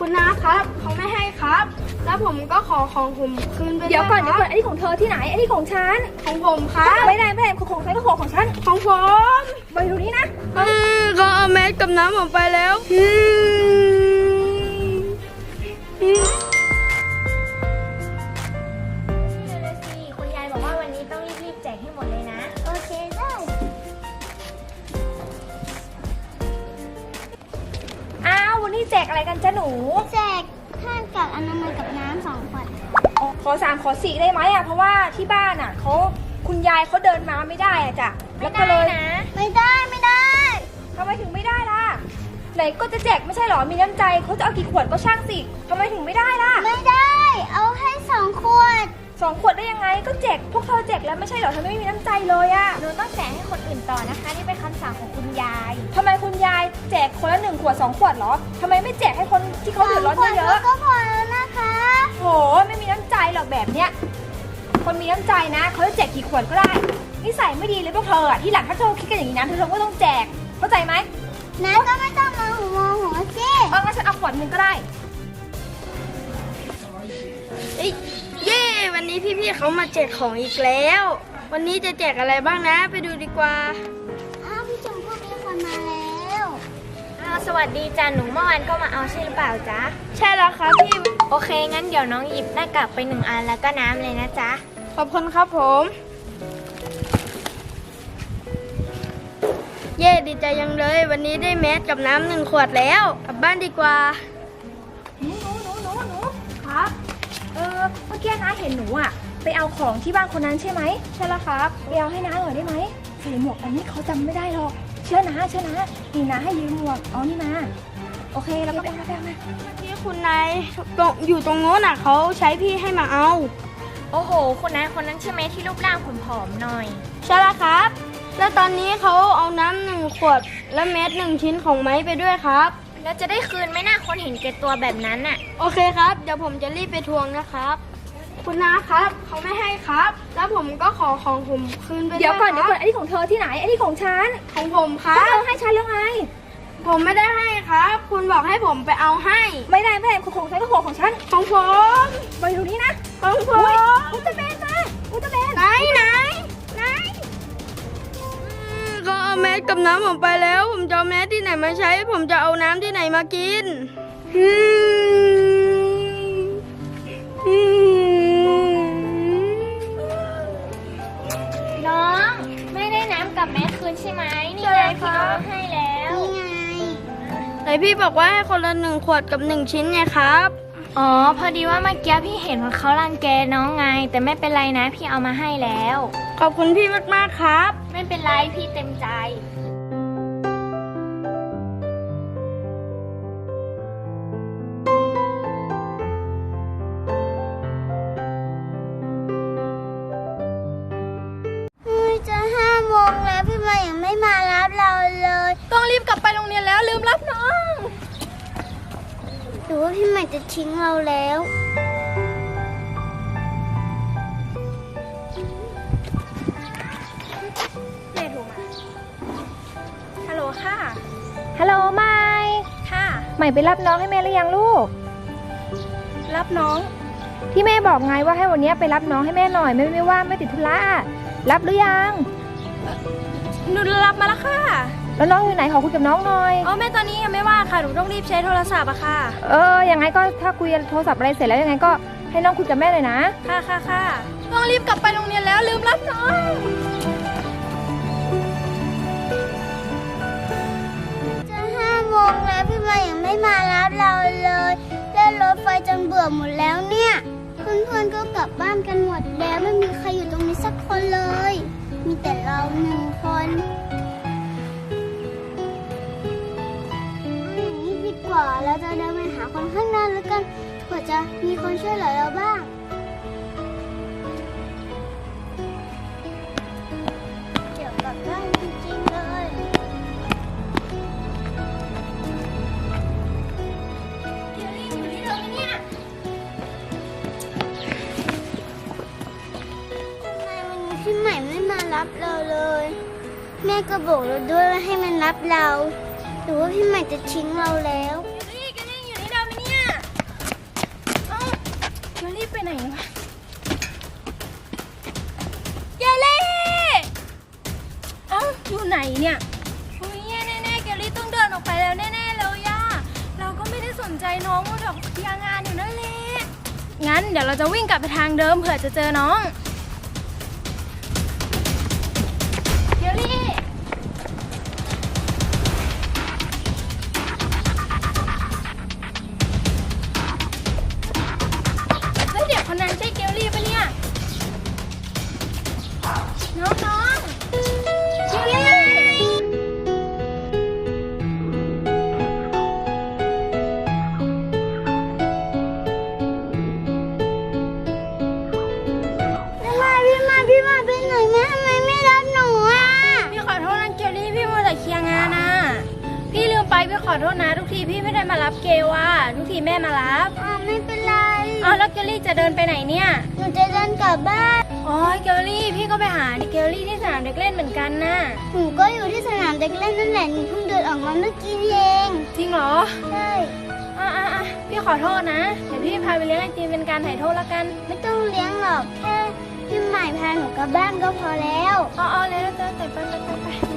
คุณน้าครับเขาไม่ให้ครับ แล้วผมก็ขอของผมคืนไปเดี๋ยวก่อนคเดี๋ยวรับก่อนอันนี้ของเธอที่ไหน อันนี้ของฉัน ของผมครับ ไม่ได้ไม่ได้ของของฉันก็ของของฉัน ของผมไปดูนี่นะ อืมเขาเอาแมสกับน้ำผมไปแล้วอืม แจกอะไรกันจ้าหนู แจกท่านกับอนามัยกับน้ำสองขวดอ๋อขอสามขอสี่ได้ไหมอะเพราะว่าที่บ้านอะเขาคุณยายเขาเดินมาไม่ได้อะจ้ะแล้วก็เลยไม่ได้ไม่ได้ทำไมถึงไม่ได้ล่ะ ไหนก็จะแจกไม่ใช่เหรอมีน้ำใจเขาจะเอากี่ขวดก็ช่างสิทำไมถึงไม่ได้ล่ะ ไม่ได้ เอาให้สองขวด สองขวดได้ยังไงก็แจกพวกเธอแจกแล้วไม่ใช่เหรอทำไมไม่มีน้ำใจเลยอะหนูต้องแจกให้คนอื่นต่อนะคะนี่เป็นคำสั่งของคุณยายทำไมคุณยายแจกคนละหนึ่งขวดสองขวดเหรอทำไมไม่แจกให้คนที่เขาเดือดร้อนเยอะก็พอแล้วนะคะๆโหไม่มีน้ำใจหรอกแบบเนี้ยคนมีน้ำใจนะเขาจะแจกกี่ขวดก็ได้นิสัยไม่ดีเลยพวกเธออะที่หลังถ้าเธอคิดกันอย่างนี้นะเธอก็ต้องแจกเข้าใจไหมน้ำก็ไม่ต้องมาหัวหัวสิเอองั้นฉันเอาขวดหนึ่งก็ได้เอ้ยเย้ วันนี้พี่ๆเขามาแจกของอีกแล้ว วันนี้จะแจกอะไรบ้างนะ ไปดูดีกว่าอ้าวพี่ชมพู่มีคนมาแล้วอ้าวสวัสดีจ้าหนูเมื่อวานก็มาเอาใช่หรือเปล่าจ๊ะใช่แล้วครับพี่โอเค งั้นเดี๋ยวน้องหยิบหน้ากากไปหนึ่งอันแล้วก็น้ำเลยนะจ๊ะขอบคุณครับผม เย่ดีใจยังเลย วันนี้ได้แมสกับน้ำหนึ่งขวดแล้ว กลับบ้านดีกว่า เห็นหนูอะไปเอาของที่บ้านคนนั้นใช่ไหมใช่แล้วครับไปเอาให้น้าหน่อยได้ไหมใส่หมวกอันนี้เขาจำไม่ได้หรอกเชื่อนะเชื่อนะนี่นะให้ยืมหมวกเอานี่มาโอเคแล้วก็ไปเอามาไปเอามาที่คุณนายตรงอยู่ตรงโน้นอะเขาใช้พี่ให้มาเอา โอ้โหคนนั้นคนนั้นใช่ไหมที่รูปร่างผอมๆหน่อย ใช่แล้วครับ แล้วตอนนี้เขาเอาน้ำหนึ่งขวดและเม็ดหนึ่งชิ้นของไม้ไปด้วยครับ แล้วจะได้คืนไหมน่าคนเห็นแก่ตัวแบบนั้นน่ะ โอเคครับ เดี๋ยวผมจะรีบไปทวงนะครับ คุณนาครับ เขาไม่ให้ครับ แล้วผมก็ขอของผมคืนไปเดี๋ยวก่อนคเดี๋ยวรับก่อนอันนี้ของเธอที่ไหน อันนี้ของฉันของผมคก็รับเธอให้ฉันแล้วไง ผมไม่ได้ให้ครับ คุณบอกให้ผมไปเอาให้ ไม่ได้ไม่ได้ของของฉันก็ของของฉันของผมไปดูนี่นะของผอุ๊ยมอุลตร้าแมนมาอุลตร้าแมน ไหนไหนไหนก็เอาแมสกับน้ำผมไปแล้ว ผมจะเอาแมสที่ไหนมาใช้ ผมจะเอาน้ำที่ไหนมากินอืมอืม นใช่ไหมนี่ไงพี่เอามาให้แล้วนี่ไงไหนพี่บอกว่าให้คนละหนึ่งขวดกับหนึ่งชิ้นไงครับ อ๋อ พอดีว่าเมื่อกี้พี่เห็นว่าเขารังแกน้องไง แต่ไม่เป็นไรนะ พี่เอามาให้แล้ว ขอบคุณพี่มากๆครับ ไม่เป็นไรพี่เต็มใจ รือว่าพี่ใหม่จะทิ้งเราแล้ว แม่โทรมา ฮัลโหลค่ะ ฮัลโหลไม่ค่ะ ใหม่ไปรับน้องให้แม่หรือยังลูก รับน้อง ที่แม่บอกไงว่าให้วันนี้ไปรับน้องให้แม่หน่อยไม่ไม่ว่างไม่ติดธุระ รับหรือยังหนูรับมาแล้วค่ะ แล้วน้องอยู่ไหนขอคุยกับน้องหน่อย อ๋อแม่ตอนนี้ยังไม่ว่างค่ะหนูต้องรีบใช้โทรศัพท์อะค่ะ เออยังไงก็ถ้าคุยโทรศัพท์อะไรเสร็จแล้วยังไงก็ให้น้องคุยกับแม่เลยนะ ค่ะค่ะค่ะต้องรีบกลับไปโรงเรียนแล้วลืมรับน้องจะห้าโมงแล้วพี่มายังไม่มารับเราเลยเล่นรถไฟจนเบื่อหมดแล้วเนี่ยเพื่อนๆก็กลับบ้านกันหมดแล้วไม่มีใครอยู่ตรงนี้สักคนเลย มีแต่เราหนึ่งคน เราจะเดินไปหาคนข้างหน้าแล้วกันเผื่อจะมีคนช่วยเหลือเราบ้างเดี๋ยวกลับบ้านจริงๆเลยทำไมวันนี้พี่ใหม่ไม่มารับเราเลย แม่ก็บอกเราด้วยว่าให้มันรับเรา หรือว่าพี่ใหม่จะทิ้งเราแล้ว ไหนวะเยลลี่เอ้าอยู่ไหนเนี่ยอุ้ยแน่แน่ๆเยลลี่ต้องเดินออกไปแล้วแน่แน่เลยย่าเราก็ไม่ได้สนใจน้องมัวแต่เคลียร์งานอยู่นั่นแหละงั้นเดี๋ยวเราจะวิ่งกลับไปทางเดิมเผื่อจะเจอน้อง อโทษนะ ทุกทีพี่ไม่ได้มารับเกลอะทุกทีแม่มารับอ๋อไม่เป็นไรเอาแล้วเกลลี่จะเดินไปไหนเนี่ยหนูจะเดินกลับบ้านอ๋อเกลลี่พี่ก็ไปหาเกลลี่ที่สนามเด็กเล่นเหมือนกันนะหนูก็อยู่ที่สนามเด็กเล่นนั่นแหละหนูเพิ่งเดินออกมาเมื่อกี้นี่เองจริงเหรอใช่อะอะอะพี่ขอโทษนะ เดี๋ยวพี่พาไปเลี้ยงไอติมเป็นการถ่ายโทษละกัน ไม่ต้องเลี้ยงหรอกแค่พี่ใหม่พาหนูกลับบ้านก็พอแล้วอ๋ออ๋อแล้วจะแต่ไปไปไปไป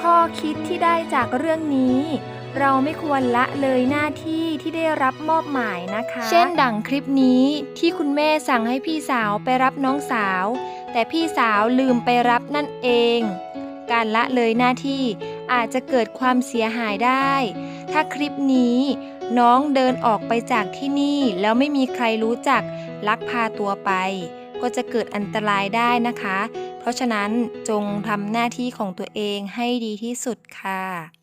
ข้อคิดที่ได้จากเรื่องนี้ เราไม่ควรละเลยหน้าที่ที่ได้รับมอบหมายนะคะ เช่นดังคลิปนี้ที่คุณแม่สั่งให้พี่สาวไปรับน้องสาว แต่พี่สาวลืมไปรับนั่นเอง การละเลยหน้าที่อาจจะเกิดความเสียหายได้ ถ้าคลิปนี้น้องเดินออกไปจากที่นี่แล้วไม่มีใครรู้จักลักพาตัวไป ก็จะเกิดอันตรายได้นะคะ ราะฉะนั้นจงทำหน้าที่ของตัวเองให้ดีที่สุดค่ะ